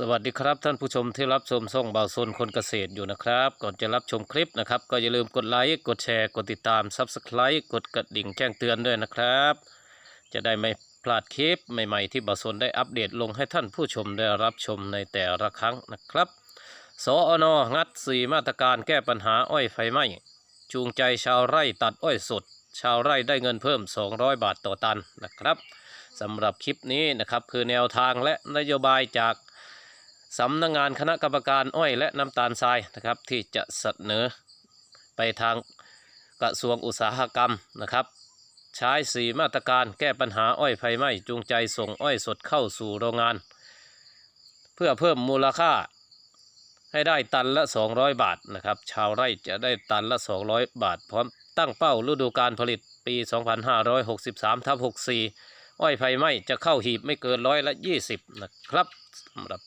สวัสดีครับท่านผู้ชมที่รับชมส่องเบาโซนคนเกษตรอยู่นะครับ ก่อนจะรับชมคลิปนะครับ ก็อย่าลืมกดไลค์กดแชร์กดติดตาม Subscribe กดกระดิ่งแจ้งเตือนด้วยนะครับ จะได้ไม่พลาดคลิปใหม่ๆที่เบาโซนได้อัปเดตลงให้ท่านผู้ชมได้รับชมในแต่ละครั้งนะครับสอนงัด4มาตรการแก้ปัญหาอ้อยไฟไหม้จูงใจชาวไร่ตัดอ้อยสด ชาวไร่ได้เงินเพิ่ม 200 บาทต่อตันนะครับสำหรับคลิปนี้นะครับคือแนวทางและนโยบายจาก สำนักงานคณะกรรมการอ้อยและน้ำตาลทรายนะครับ ที่จะเสนอไปทางกระทรวงอุตสาหกรรมนะครับ ใช้สีมาตรการแก้ปัญหาอ้อยไฟไหม้จูงใจส่งอ้อยสดเข้าสู่โรงงาน เพื่อเพิ่มมูลค่าให้ได้ตันละ 200 บาทนะครับ ชาวไร่จะได้ตันละ 200 บาท พร้อมตั้งเป้าฤดูการผลิตปี 2563ทับ64 อ้อยไฟไหม้จะเข้าหีบไม่เกินร้อยละ 20 นะครับสำหรับ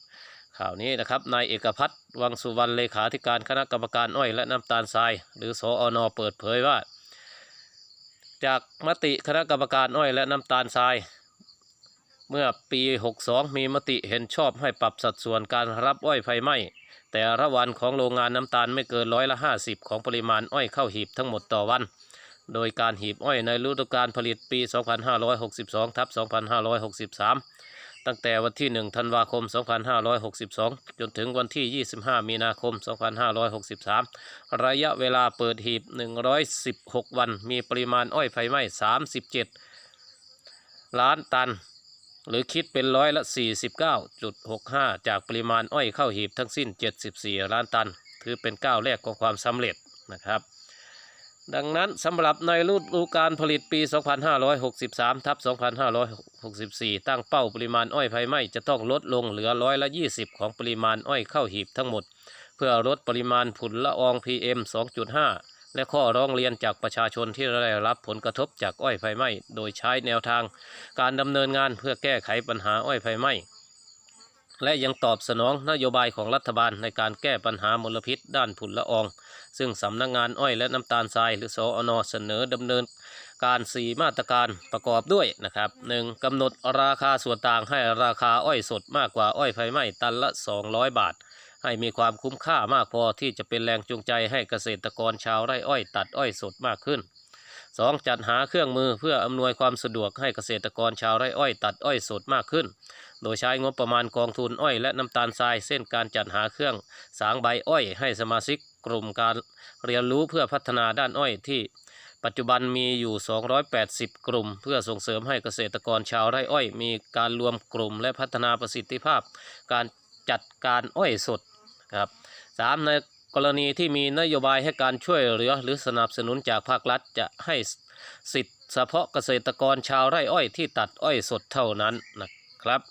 ข่าวนี้นะครับนายเอกพัฒน์วังสุวรรณเลขาธิการคณะกรรมการอ้อยและน้ำตาลทราย หรือสออนเปิดเผยว่า จากมติคณะกรรมการอ้อยและน้ำตาลทราย เมื่อปี 62 มีมติเห็นชอบให้ปรับสัดส่วนการรับอ้อยไฟไหม้แต่ละวันของโรงงานน้ำตาลไม่เกินร้อยละ 50 ของปริมาณอ้อยเข้าหีบทั้งหมดต่อวัน โดยการหีบอ้อยในฤดูกาลผลิตปี 2562ทับ2563 ตั้งแต่วันที่ 1 ธันวาคม 2562 จนถึงวันที่ 25 มีนาคม 2563 ระยะเวลาเปิดหีบ 116 วัน มีปริมาณอ้อยไฟไหม้ 37 ล้านตัน หรือคิดเป็นร้อยละ 49.65 จากปริมาณอ้อยเข้าหีบทั้งสิ้น 74 ล้านตัน ถือเป็นก้าวแรกของความสำเร็จนะครับ ดังนั้นสำหรับในฤดูการผลิตปี 2563ทับ2564 ตั้งเป้าปริมาณอ้อยไฟไหม้จะต้องลดลงเหลือร้อยละ 20 ของปริมาณอ้อยเข้าหีบทั้งหมด เพื่อลดปริมาณฝุ่นละออง PM 2.5 และข้อร้องเรียนจากประชาชนที่ได้รับผลกระทบจากอ้อยไฟไหม้ โดยใช้แนวทาง การดำเนินงานเพื่อแก้ไขปัญหาอ้อยไฟไหม้ และยังตอบสนองนโยบายของรัฐบาลในการแก้ปัญหามลพิษด้านฝุ่นละออง ซึ่งสำนักงงานอ้อยและน้ำตาลทรายหรือสอนอเสนอดำเนินการ 4 มาตรการประกอบด้วยนะครับ 1. กำหนดราคาส่วนต่างให้ราคาอ้อยสดมากกว่าอ้อยไฟไหม้ตันละ 200 บาท ให้มีความคุ้มค่ามากพอที่จะเป็นแรงจูงใจให้เกษตรกรชาวไร่อ้อยตัดอ้อยสดมากขึ้น 2. จัดหาเครื่องมือเพื่ออำนวยความสะดวกให้เกษตรกรชาวไร่อ้อยตัดอ้อยสดมากขึ้น โดยใช้งบประมาณกองทุนอ้อย และน้ำตาลทรายเส้นการจัดหาเครื่องสางใบอ้อย ให้สมาชิกกลุ่มการเรียนรู้เพื่อพัฒนาด้านอ้อยที่ปัจจุบันมีอยู่ 280 กลุ่ม เพื่อส่งเสริมให้เกษตรกรชาวไร่อ้อย มีการรวมกลุ่มและพัฒนาประสิทธิภาพ การจัดการอ้อยสดครับสามในกรณีที่มีนโยบายให้การช่วยเหลือหรือสนับสนุนจากภาครัฐจะให้สิทธิเฉพาะเกษตรกรชาวไร่อ้อยที่ตัดอ้อยสดเท่านั้นนะครับ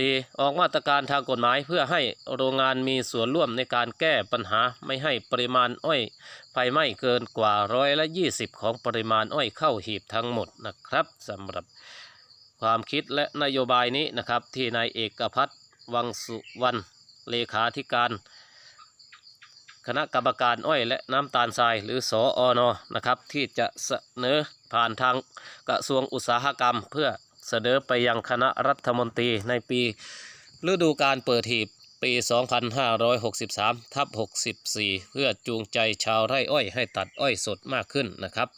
4. ออกมาตรการทางกฎหมายเพื่อให้โรงงานมีส่วนร่วมในการแก้ปัญหาไม่ให้ปริมาณอ้อยไฟไหม้เกินกว่าร้อยละ 20 ของปริมาณอ้อยเข้าหีบทั้งหมดนะครับสำหรับความคิดและนโยบายนี้นะครับที่นายเอกพัฒน์วังสุวรรณเลขาธิการ คณะกรรมการอ้อยและน้ำตาลทรายหรือสออนนะครับที่จะเสนอผ่านทางกระทรวงอุตสาหกรรมเพื่อ เสนอไปยังคณะรัฐมนตรีในปีฤดูการเปิดหีบปี 2563ทับ64 เพื่อจูงใจชาวไร่อ้อยให้ตัดอ้อยสดมากขึ้นนะครับ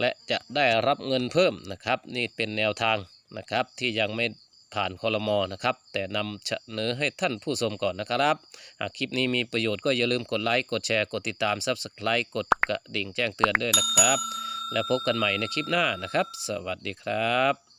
และจะได้รับเงินเพิ่มนะครับ นี่เป็นแนวทางนะครับที่ยังไม่ผ่านคอรมอนะครับ แต่นำเสนอให้ท่านผู้ชมก่อนนะครับ หากคลิปนี้มีประโยชน์ก็อย่าลืมกดไลค์ กดแชร์ กดติดตาม Subscribe กดกระดิ่งแจ้งเตือนด้วยนะครับ แล้วพบกันใหม่ในคลิปหน้านะครับ สวัสดีครับ